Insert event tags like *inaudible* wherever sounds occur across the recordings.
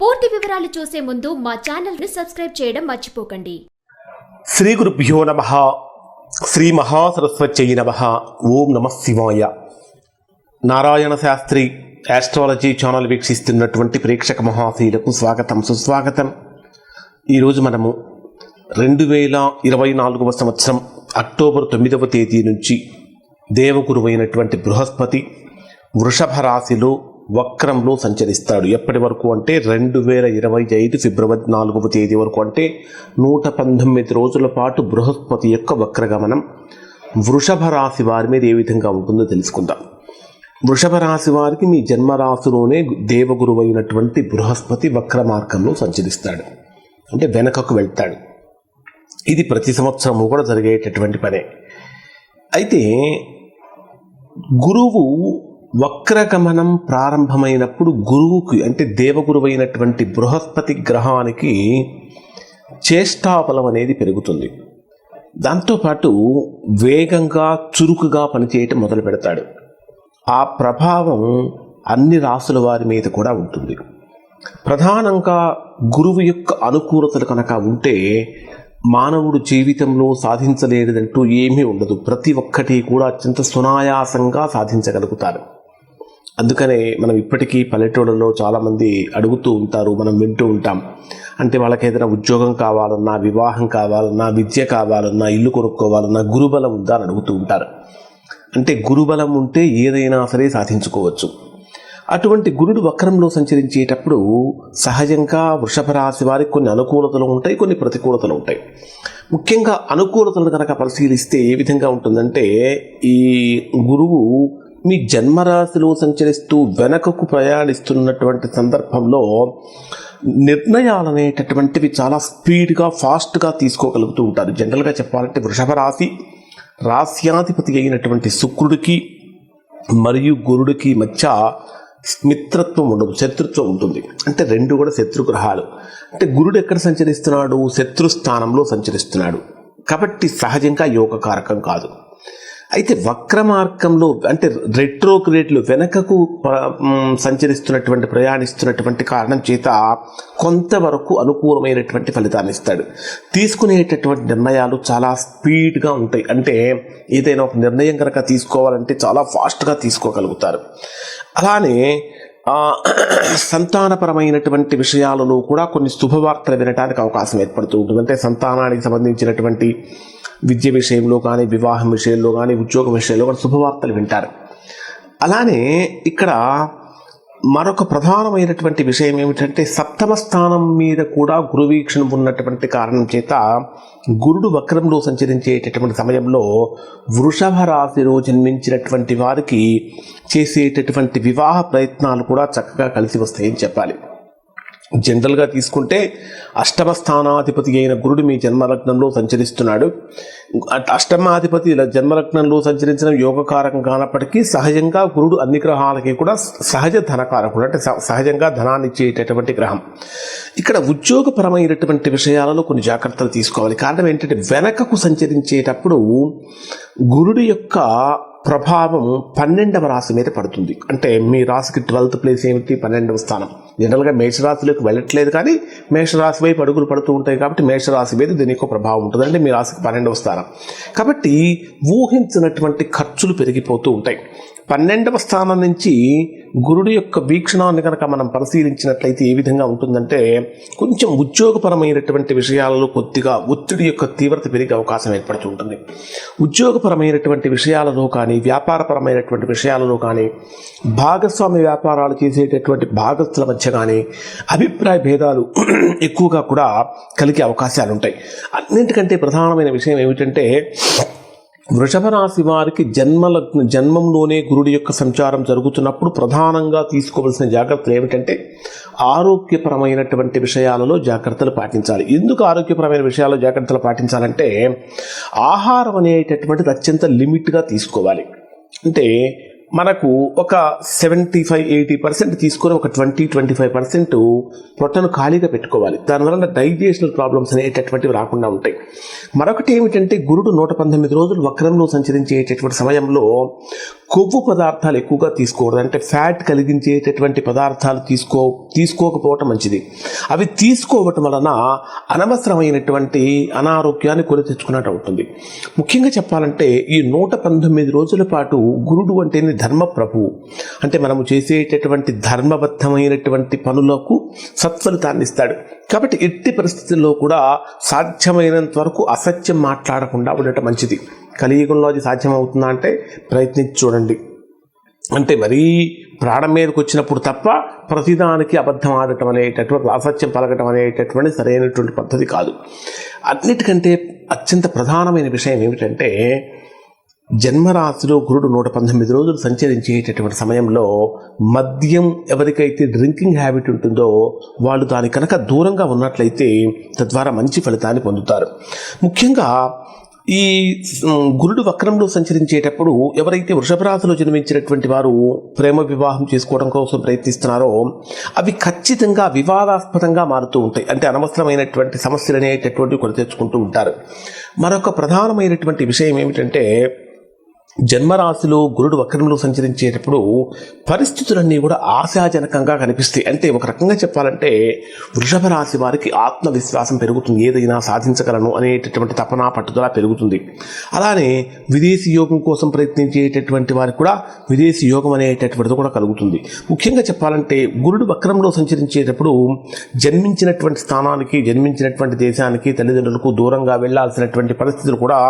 పూర్తి వివరాలు చూసే ముందు మా ఛానల్ని సబ్స్క్రైబ్ చేయడం మర్చిపోకండి. శ్రీ గురుభ్యో నమ. శ్రీ మహాసరస్వత్యై నమ. ఓం నమ శివాయ. నారాయణ శాస్త్రి యాస్ట్రాలజీ ఛానల్ వీక్షిస్తున్నటువంటి ప్రేక్షక మహాశీలకు స్వాగతం సుస్వాగతం. ఈరోజు మనము రెండు వేల ఇరవై నాలుగవ సంవత్సరం అక్టోబర్ తొమ్మిదవ తేదీ నుంచి దేవగురువైనటువంటి బృహస్పతి వృషభ రాశిలో వక్రంలో సంచరిస్తాడు. ఎప్పటి వరకు అంటే రెండు వేల ఇరవై ఐదు ఫిబ్రవరి నాలుగవ తేదీ వరకు అంటే నూట పంతొమ్మిది రోజుల పాటు బృహస్పతి యొక్క వక్రగమనం వృషభ రాశి వారి మీద ఏ విధంగా ఉంటుందో తెలుసుకుందాం. వృషభ రాశి వారికి మీ జన్మరాశిలోనే దేవగురువైనటువంటి బృహస్పతి వక్ర మార్గంలో సంచరిస్తాడు. అంటే వెనకకు వెళ్తాడు. ఇది ప్రతి సంవత్సరము కూడా జరిగేటటువంటి పనే. అయితే గురువు వక్రగమనం ప్రారంభమైనప్పుడు గురువుకి అంటే దేవగురువైనటువంటి బృహస్పతి గ్రహానికి చేష్టాబలం అనేది పెరుగుతుంది. దాంతోపాటు వేగంగా చురుకుగా పనిచేయటం మొదలు పెడతాడు. ఆ ప్రభావం అన్ని రాసుల వారి మీద కూడా ఉంటుంది. ప్రధానంగా గురువు యొక్క అనుకూలతలు కనుక ఉంటే మానవుడు జీవితంలో సాధించలేనిదంటూ ఏమీ ఉండదు. ప్రతి ఒక్కటి కూడా అత్యంత సునాయాసంగా సాధించగలుగుతారు అందుకనే మనం ఇప్పటికీ పల్లెటూళ్ళలో చాలామంది అడుగుతూ ఉంటారు మనం వింటూ ఉంటాం. అంటే వాళ్ళకి ఏదైనా ఉద్యోగం కావాలన్నా వివాహం కావాలన్నా విద్య కావాలన్నా ఇల్లు కొనుక్కోవాలన్నా గురుబలం ఉందా అని అడుగుతూ ఉంటారు. అంటే గురుబలం ఉంటే ఏదైనా సరే సాధించుకోవచ్చు. అటువంటి గురుడు వక్రంలో సంచరించేటప్పుడు సహజంగా వృషభ రాశి వారికి కొన్ని అనుకూలతలు ఉంటాయి కొన్ని ప్రతికూలతలు ఉంటాయి. ముఖ్యంగా అనుకూలతలను కనుక పరిశీలిస్తే ఏ విధంగా ఉంటుందంటే ఈ గురువు మీ జన్మరాశిలో సంచరిస్తూ వెనకకు ప్రయాణిస్తున్నటువంటి సందర్భంలో నిర్ణయాలు అనేటటువంటివి చాలా స్పీడ్గా ఫాస్ట్గా తీసుకోగలుగుతూ ఉంటారు. జనరల్గా చెప్పాలంటే వృషభ రాశి రాస్యాధిపతి అయినటువంటి శుక్రుడికి మరియు గురుడికి మధ్య మిత్రత్వం ఉండదు శత్రుత్వం ఉంటుంది. అంటే రెండు కూడా శత్రుగ్రహాలు అంటే గురుడు ఎక్కడ సంచరిస్తున్నాడు? శత్రు స్థానంలో సంచరిస్తున్నాడు. కాబట్టి సహజంగా యోగకారకం కాదు. అయితే వక్ర మార్గంలో అంటే రెట్రోగ్రేడ్లు వెనకకు సంచరిస్తున్నటువంటి ప్రయాణిస్తున్నటువంటి కారణం చేత కొంతవరకు అనుకూలమైనటువంటి ఫలితాన్ని ఇస్తాడు. తీసుకునేటటువంటి నిర్ణయాలు చాలా స్పీడ్గా ఉంటాయి. అంటే ఏదైనా ఒక నిర్ణయం కనుక తీసుకోవాలంటే చాలా ఫాస్ట్గా తీసుకోగలుగుతారు. అలానే సంతానపరమైనటువంటి విషయాలలో కూడా కొన్ని శుభవార్తలు వినడానికి అవకాశం ఏర్పడుతూ ఉంటుంది. అంటే సంతానానికి సంబంధించినటువంటి విద్య విషయంలో కానీ వివాహం విషయంలో కానీ ఉద్యోగం విషయంలో కానీ శుభవార్తలు వింటారు. అలానే ఇక్కడ మరొక ప్రధానమైనటువంటి విషయం ఏమిటంటే సప్తమ స్థానం మీద కూడా గురువీక్షణం ఉన్నటువంటి కారణం చేత గురుడు వక్రంలో సంచరించేటటువంటి సమయంలో వృషభ రాశిలో జన్మించినటువంటి వారికి చేసేటటువంటి వివాహ ప్రయత్నాలు కూడా చక్కగా కలిసి వస్తాయని చెప్పాలి. జనరల్గా తీసుకుంటే అష్టమ స్థానాధిపతి అయిన గురుడు మీ జన్మలగ్నంలో సంచరిస్తున్నాడు. అట్- అష్టమాధిపతి ఇలా జన్మలగ్నంలో సంచరించడం యోగకారకం కానప్పటికీ సహజంగా గురుడు అన్ని గ్రహాలకి కూడా సహజ ధనకారకుడు అంటే స- సహజంగా ధనాన్ని ఇచ్చేటటువంటి గ్రహం. ఇక్కడ ఉద్యోగపరమైనటువంటి విషయాలలో కొన్ని జాగ్రత్తలు తీసుకోవాలి. కారణం ఏంటంటే వెనకకు సంచరించేటప్పుడు గురుడు యొక్క ప్రభావం పన్నెండవ రాశి మీద పడుతుంది. అంటే మీ రాశికి ట్వెల్త్ ప్లేస్ ఏమిటి? పన్నెండవ స్థానం. జనరల్గా మేషరాశిలోకి వెళ్ళట్లేదు కానీ మేషరాశి వైపు అడుగులు పడుతూ ఉంటాయి కాబట్టి మేషరాశి మీద దీని యొక్క ప్రభావం ఉంటుంది. అంటే మీ రాశికి పన్నెండవ స్థానం. కాబట్టి ఊహించినటువంటి ఖర్చులు పెరిగిపోతూ ఉంటాయి. పన్నెండవ స్థానం నుంచి గురుడు యొక్క వీక్షణాన్ని కనుక మనం పరిశీలించినట్లయితే ఏ విధంగా ఉంటుందంటే కొంచెం ఉద్యోగపరమైనటువంటి విషయాలలో కొద్దిగా ఒత్తిడి యొక్క తీవ్రత పెరిగే అవకాశం ఏర్పడుతూ ఉంటుంది. ఉద్యోగపరమైనటువంటి విషయాలలో కానీ వ్యాపారపరమైనటువంటి విషయాలలో కానీ భాగస్వామి వ్యాపారాలు చేసేటటువంటి భాగస్థుల మధ్య కానీ అభిప్రాయ భేదాలు *clears throat* ఎక్కువగా కూడా కలిగే అవకాశాలు ఉంటాయి అన్నింటికంటే ప్రధానమైన విషయం ఏమిటంటే వృషభ రాశి వారికి జన్మల జన్మంలోనే గురుడి యొక్క సంచారం జరుగుతున్నప్పుడు ప్రధానంగా తీసుకోవాల్సిన జాగ్రత్తలు ఏమిటంటే ఆరోగ్యపరమైనటువంటి విషయాలలో జాగ్రత్తలు పాటించాలి. ఎందుకు ఆరోగ్యపరమైన విషయాల్లో జాగ్రత్తలు పాటించాలంటే ఆహారం అనేటటువంటిది అత్యంత లిమిట్గా తీసుకోవాలి. అంటే మనకు ఒక సెవెంటీ ఫైవ్ ఎయిటీ పర్సెంట్ తీసుకొని ఒక ట్వంటీ ట్వంటీ ఫైవ్ పర్సెంట్ పొట్టను ఖాళీగా పెట్టుకోవాలి. దానివల్ల డైజెషనల్ ప్రాబ్లమ్స్ అనేటటువంటివి రాకుండా ఉంటాయి. మరొకటి ఏమిటంటే గురుడు నూట పంతొమ్మిది రోజులు వక్రంలో సంచరించేటటువంటి సమయంలో కొవ్వు పదార్థాలు ఎక్కువగా తీసుకోకూడదు. అంటే ఫ్యాట్ కలిగించేటటువంటి పదార్థాలు తీసుకో తీసుకోకపోవటం మంచిది. అవి తీసుకోవటం వలన అనవసరమైనటువంటి అనారోగ్యాన్ని కొని తెచ్చుకున్నట్టు అవుతుంది. ముఖ్యంగా చెప్పాలంటే ఈ నూట పంతొమ్మిది రోజుల పాటు గురుడు అంటేనే ధర్మ ప్రభువు అంటే మనము చేసేటటువంటి ధర్మబద్ధమైనటువంటి పనులకు సత్ఫలితాన్ని ఇస్తాడు. కాబట్టి ఎట్టి పరిస్థితుల్లో కూడా సాధ్యమైనంత వరకు అసత్యం మాట్లాడకుండా ఉండటం మంచిది. కలియుగంలో అది సాధ్యమవుతుందా అంటే ప్రయత్నించి చూడండి. అంటే మరీ ప్రాణం మీదకి వచ్చినప్పుడు తప్ప ప్రతిదానికి అబద్ధం ఆడటం అనేటటువంటి అసత్యం పలకటం అనేటటువంటి సరైనటువంటి పద్ధతి కాదు. అన్నిటికంటే అత్యంత ప్రధానమైన విషయం ఏమిటంటే జన్మరాశిలో గురుడు నూట పంతొమ్మిది రోజులు సంచరించేటటువంటి సమయంలో మద్యం ఎవరికైతే డ్రింకింగ్ హ్యాబిట్ ఉంటుందో వాళ్ళు దాని కనుక దూరంగా ఉన్నట్లయితే తద్వారా మంచి ఫలితాన్ని పొందుతారు. ముఖ్యంగా ఈ గురుడు వక్రంలో సంచరించేటప్పుడు ఎవరైతే వృషభ రాశిలో జన్మించినటువంటి వారు ప్రేమ వివాహం చేసుకోవడం కోసం ప్రయత్నిస్తున్నారో అవి ఖచ్చితంగా వివాదాస్పదంగా మారుతూ ఉంటాయి. అంటే అనవసరమైనటువంటి సమస్యలు అనేటటువంటివి కొని తెచ్చుకుంటూ ఉంటారు. మరొక ప్రధానమైనటువంటి విషయం ఏమిటంటే జన్మరాశిలో గురుడు వక్రంలో సంచరించేటప్పుడు పరిస్థితులన్నీ కూడా ఆశాజనకంగా కనిపిస్తాయి. అంటే ఒక రకంగా చెప్పాలంటే వృషభ రాశి వారికి ఆత్మవిశ్వాసం పెరుగుతుంది. ఏదైనా సాధించగలను అనేటటువంటి తపన పట్టుదల పెరుగుతుంది. అలానే విదేశీ యోగం కోసం ప్రయత్నించేటటువంటి వారికి కూడా విదేశీ యోగం అనేటటువంటిది కూడా కలుగుతుంది. ముఖ్యంగా చెప్పాలంటే గురుడు వక్రంలో సంచరించేటప్పుడు జన్మించినటువంటి స్థానానికి జన్మించినటువంటి దేశానికి తల్లిదండ్రులకు దూరంగా వెళ్ళాల్సినటువంటి పరిస్థితులు కూడా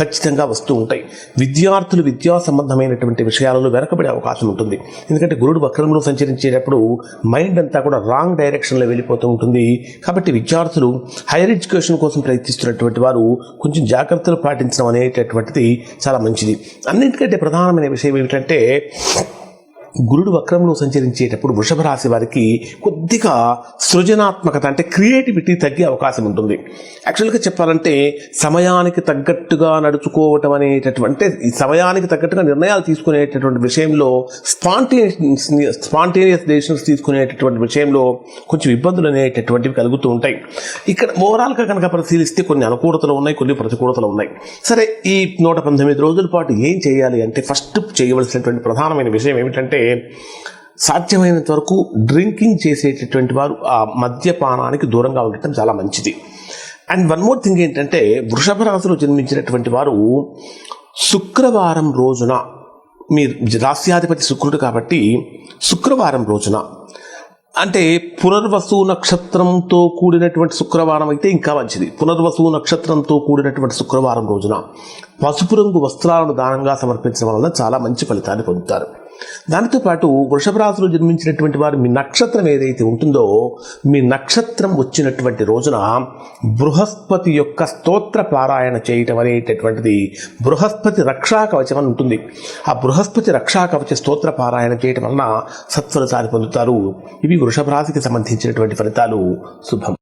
ఖచ్చితంగా వస్తూ ఉంటాయి. విద్యార్థులు విద్యా సంబంధమైనటువంటి విషయాలలో వెనకబడే అవకాశం ఉంటుంది. ఎందుకంటే గురుడు వక్రంలో సంచరించేటప్పుడు మైండ్ అంతా కూడా రాంగ్ డైరెక్షన్లో వెళ్ళిపోతూ ఉంటుంది. కాబట్టి విద్యార్థులు హైయర్ ఎడ్యుకేషన్ కోసం ప్రయత్నిస్తున్నటువంటి వారు కొంచెం జాగ్రత్తలు పాటించడం అనేటటువంటిది చాలా మంచిది. అన్నింటికంటే ప్రధానమైన విషయం ఏమిటంటే గురుడు వక్రంలో సంచరించేటప్పుడు వృషభ రాశి వారికి కొద్దిగా సృజనాత్మకత అంటే క్రియేటివిటీ తగ్గే అవకాశం ఉంటుంది. యాక్చువల్గా చెప్పాలంటే సమయానికి తగ్గట్టుగా నడుచుకోవటం అనేటటువంటి ఈ సమయానికి తగ్గట్టుగా నిర్ణయాలు తీసుకునేటటువంటి విషయంలో స్పాంటేనియస్ స్పాంటేనియస్ డెసిషన్స్ తీసుకునేటటువంటి విషయంలో కొంచెం ఇబ్బందులు అనేటటువంటివి కలుగుతూ ఉంటాయి. ఇక్కడ ఓవరాల్గా కనుక పరిశీలిస్తే కొన్ని అనుకూలతలు ఉన్నాయి కొన్ని ప్రతికూలతలు ఉన్నాయి. సరే ఈ నూట పంతొమ్మిది రోజుల పాటు ఏం చేయాలి అంటే ఫస్ట్ చేయవలసినటువంటి ప్రధానమైన విషయం ఏమిటంటే సాధ్యమైనంత వరకు డ్రింకింగ్ చేసేటటువంటి వారు ఆ మద్యపానానికి దూరంగా ఉండటం చాలా మంచిది. అండ్ వన్ మోర్ థింగ్ ఏంటంటే వృషభ రాశిలో జన్మించినటువంటి వారు శుక్రవారం రోజున మీ రాస్యాధిపతి శుక్రుడు కాబట్టి శుక్రవారం రోజున అంటే పునర్వసు నక్షత్రంతో కూడినటువంటి శుక్రవారం అయితే ఇంకా మంచిది. పునర్వసు నక్షత్రంతో కూడినటువంటి శుక్రవారం రోజున పసుపు రంగు వస్త్రాలను దానంగా సమర్పించడం వలన చాలా మంచి ఫలితాన్ని పొందుతారు. దానితో పాటు వృషభ రాశిలో జన్మించినటువంటి వారు మీ నక్షత్రం ఏదైతే ఉంటుందో మీ నక్షత్రం వచ్చినటువంటి రోజున బృహస్పతి యొక్క స్తోత్ర పారాయణ చేయటం అనేటటువంటిది బృహస్పతి రక్షా కవచం అని ఉంటుంది. ఆ బృహస్పతి రక్షా కవచ స్తోత్ర పారాయణ చేయటం వలన సత్ఫలితాన్ని పొందుతారు. ఇవి వృషభ రాశికి సంబంధించినటువంటి ఫలితాలు. శుభం.